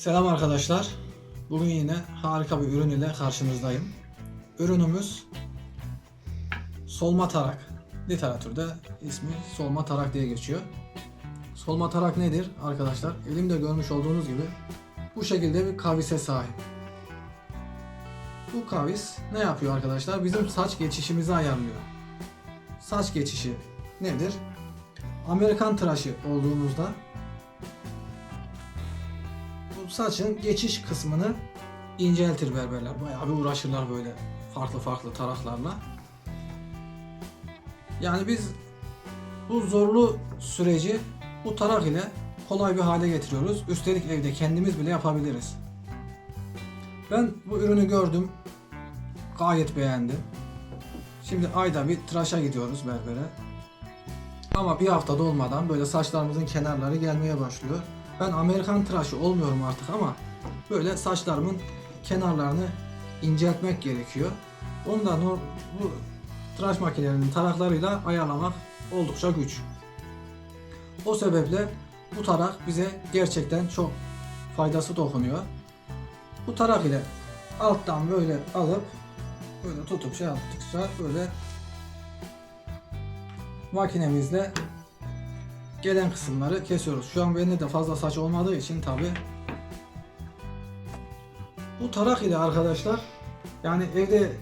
Selam arkadaşlar. Bugün yine harika bir ürün ile karşınızdayım. Ürünümüz solma tarak. Literatürde ismi solma tarak diye geçiyor. Solma tarak nedir arkadaşlar? Elimde görmüş olduğunuz gibi bu şekilde bir kavise sahip. Bu kavis ne yapıyor arkadaşlar? Bizim saç geçişimizi ayarlıyor. Saç geçişi nedir? Amerikan tıraşı olduğumuzda saçın geçiş kısmını inceltir berberler. Bayağı bir uğraşırlar böyle farklı farklı taraklarla. Yani biz bu zorlu süreci bu tarak ile kolay bir hale getiriyoruz. Üstelik evde kendimiz bile yapabiliriz. Ben bu ürünü gördüm. Gayet beğendim. Şimdi ayda bir tıraşa gidiyoruz berbere. Ama bir hafta dolmadan böyle saçlarımızın kenarları gelmeye başlıyor. Ben Amerikan tıraşı olmuyorum artık ama böyle saçlarımın kenarlarını inceltmek gerekiyor. Ondan o, bu tıraş makinelerinin taraklarıyla ayarlamak oldukça güç. O sebeple bu tarak bize gerçekten çok faydası dokunuyor. Bu tarak ile alttan böyle alıp böyle tutup şey yaptıkça böyle makinemizle gelen kısımları kesiyoruz. Şu an bende de fazla saç olmadığı için tabi bu tarak ile arkadaşlar yani evde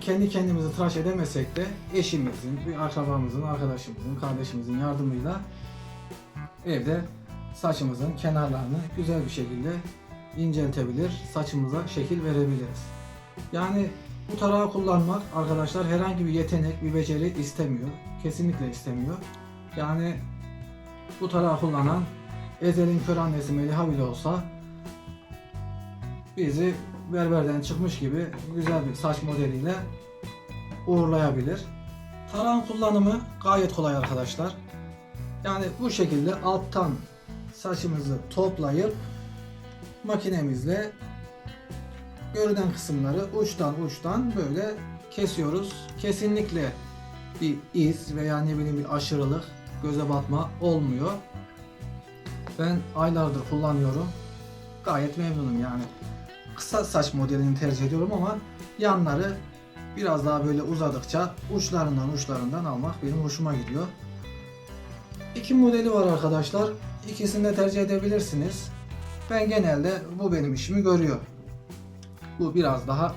kendi kendimizi tıraş edemesek de eşimizin, bir akrabamızın, arkadaşımızın, kardeşimizin yardımıyla evde saçımızın kenarlarını güzel bir şekilde inceltebilir, saçımıza şekil verebiliriz. Yani bu tarağı kullanmak arkadaşlar herhangi bir yetenek, bir beceri istemiyor. Kesinlikle istemiyor. Yani bu tarağı kullanan Ezel'in kör annesi Meliha bile olsa bizi berberden çıkmış gibi güzel bir saç modeliyle uğurlayabilir. Tarağın kullanımı gayet kolay arkadaşlar. Yani bu şekilde alttan saçımızı toplayıp makinemizle görünen kısımları uçtan uçtan böyle kesiyoruz. Kesinlikle bir iz veya ne bileyim bir aşırılık, göze batma olmuyor. Ben aylardır kullanıyorum. Gayet memnunum yani. Kısa saç modelini tercih ediyorum ama yanları biraz daha böyle uzadıkça uçlarından uçlarından almak benim hoşuma gidiyor. İki modeli var arkadaşlar. İkisini de tercih edebilirsiniz. Ben genelde bu benim işimi görüyor. Bu biraz daha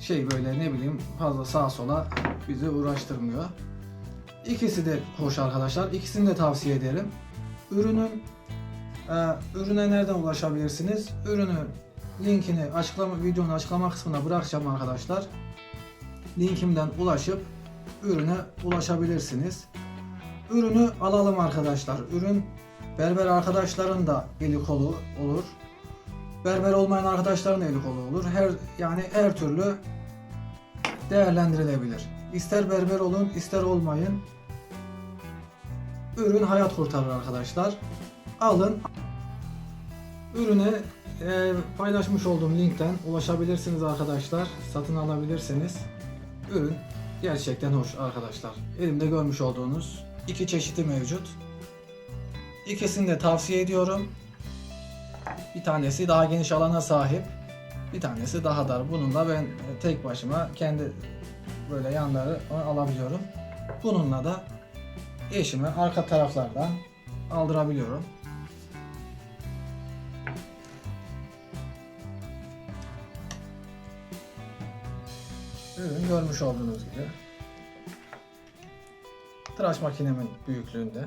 şey böyle ne bileyim fazla sağa sola bizi uğraştırmıyor. İkisi de hoş arkadaşlar. İkisini de tavsiye ederim. Ürünün e, ürüne nereden ulaşabilirsiniz? Ürünü linkini açıklama videonun açıklama kısmına bırakacağım arkadaşlar. Linkimden ulaşıp ürüne ulaşabilirsiniz. Ürünü alalım arkadaşlar. Ürün berber arkadaşların da eli kolu olur. Berber olmayan arkadaşların da eli kolu olur. Her yani her türlü değerlendirilebilir. İster berber olun, ister olmayın. Ürün hayat kurtarır arkadaşlar. Alın. Ürüne e, paylaşmış olduğum linkten ulaşabilirsiniz arkadaşlar. Satın alabilirsiniz. Ürün gerçekten hoş arkadaşlar. Elimde görmüş olduğunuz iki çeşidi mevcut. İkisini de tavsiye ediyorum. Bir tanesi daha geniş alana sahip. Bir tanesi daha dar. Bununla ben tek başıma kendi böyle yanları alabiliyorum. Bununla da eşime arka taraflardan aldırabiliyorum. Ürün görmüş olduğunuz gibi. Tıraş makinemin büyüklüğünde.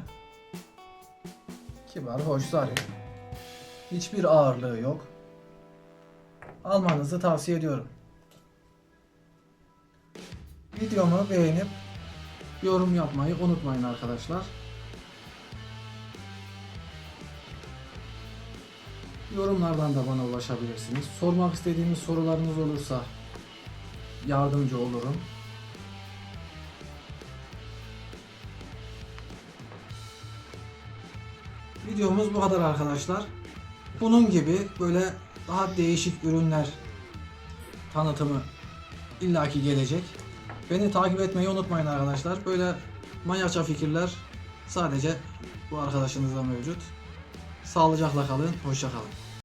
Kibar, hoş, zarif. Hiçbir ağırlığı yok. Almanızı tavsiye ediyorum. Videomu beğenip yorum yapmayı unutmayın arkadaşlar. Yorumlardan da bana ulaşabilirsiniz. Sormak istediğiniz sorularınız olursa yardımcı olurum. Videomuz bu kadar arkadaşlar. Bunun gibi böyle daha değişik ürünler tanıtımı illaki gelecek. Beni takip etmeyi unutmayın arkadaşlar. Böyle manyakça fikirler sadece bu arkadaşımızda mevcut. Sağlıcakla kalın, hoşça kalın.